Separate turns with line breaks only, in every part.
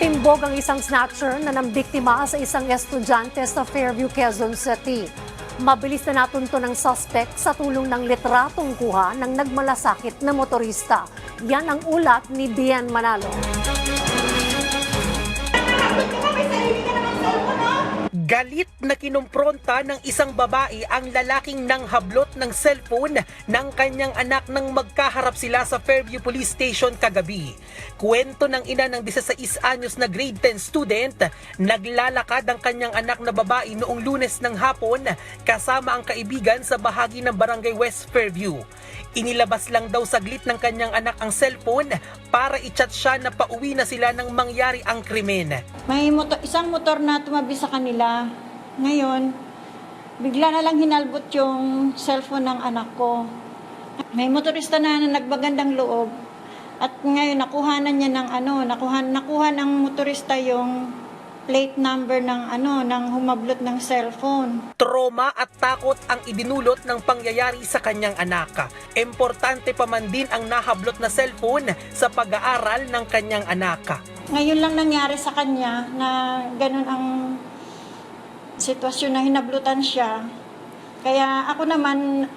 Timbog ang isang snatcher na nambiktima sa isang estudyante sa Fairview, Quezon City. Mabilis na natunto ng suspect sa tulong ng litratong kuha ng nagmalasakit na motorista. Yan ang ulat ni Bian Manalo.
Galit na kinumpronta ng isang babae ang lalaking nanghablot ng cellphone ng kanyang anak nang magkaharap sila sa Fairview Police Station kagabi. Kwento ng ina ng 16 anyos na grade 10 student, naglalakad ang kanyang anak na babae noong lunes ng hapon kasama ang kaibigan sa bahagi ng Barangay West Fairview. Inilabas lang daw saglit ng kanyang anak ang cellphone para i-chat siya na pauwi na sila nang mangyari ang krimen.
May motor, isang motor na tumabi sa kanila. Ngayon, bigla na lang hinalbot yung cellphone ng anak ko. May motorista na, na nagbagandang loob. At ngayon, nakuha na niya ng ano, nakuha, nakuha ng motorista yung plate number ng ano, ng humablot ng cellphone.
Trauma at takot ang idinulot ng pangyayari sa kanyang anak. Importante pa man din ang nahablot na cellphone sa pag-aaral ng kanyang anak.
Ngayon lang nangyari sa kanya na ganun ang sitwasyon na hinablutan siya. Kaya ako naman,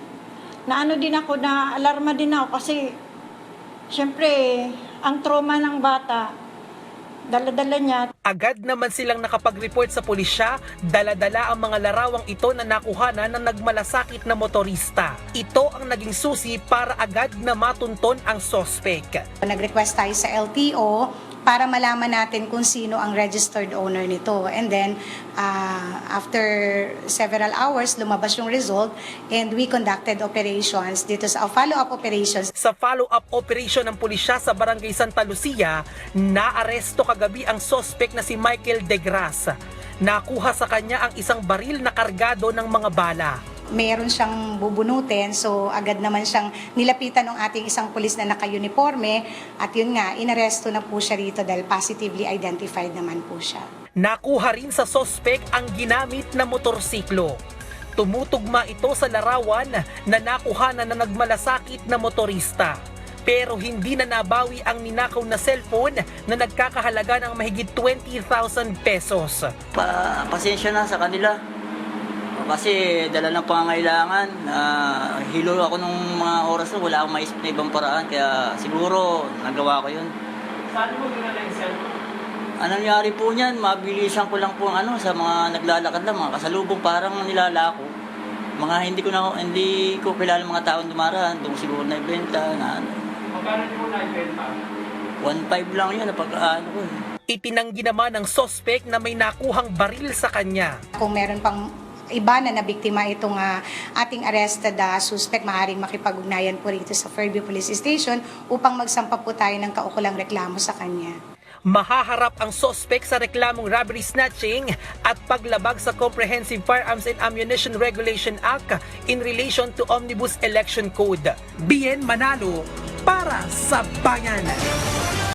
na ano din ako, na alarma din ako kasi syempre, ang trauma ng bata, dala-dala niya,
Agad naman silang nakapag-report sa pulisya, daladala ang mga larawang ito na nakuhanan ng nagmalasakit na motorista. Ito ang naging susi para agad na matunton ang sospek.
Nag-request tayo sa LTO para malaman natin kung sino ang registered owner nito. And then, uh, after several hours, lumabas yung result and we conducted operations dito sa follow-up operations.
Sa follow-up operation ng pulisya sa Barangay Santa Lucia, naaresto kagabi ang sospek na si Michael Degras. Nakuha sa kanya ang isang baril na kargado ng mga bala.
Meron siyang bubunutin, so agad naman siyang nilapitan ng ating isang pulis na naka-uniforme at yun nga, inaresto na po siya rito dahil positively identified naman po siya.
Nakuha rin sa sospek ang ginamit na motorsiklo. Tumutugma ito sa larawan na nakuha na nagmalasakit na motorista. Pero hindi na nabawi ang ninakaw na cellphone na nagkakahalaga ng mahigit 20,000 pesos.
Pa, pasensya na sa kanila. Kasi dala ng pangangailangan. Uh, hilo ako nung mga oras na wala akong maisip na ibang paraan. Kaya siguro nagawa ko yun.
Saan mo ginala yung cellphone?
Ano nangyari po niyan? Mabilisan ko lang po ang ano, sa mga naglalakad lang, mga kasalubong parang nilalako. Mga hindi ko na hindi ko kilala mga taong dumaraan, doon siguro na ibenta na ano.
Magkano mo na ibenta?
1.5 lang yun, napag ano ko eh.
Itinanggi naman ng sospek na may nakuhang baril sa kanya.
Kung meron pang iba na nabiktima itong ah, ating arrested ah, suspect, maaaring makipag-ugnayan po rito sa Fairview Police Station upang magsampa po tayo ng kaukulang reklamo sa kanya.
Mahaharap ang sospek sa reklamong robbery snatching at paglabag sa Comprehensive Firearms and Ammunition Regulation Act in relation to Omnibus Election Code. Bien Manalo para sa bayan.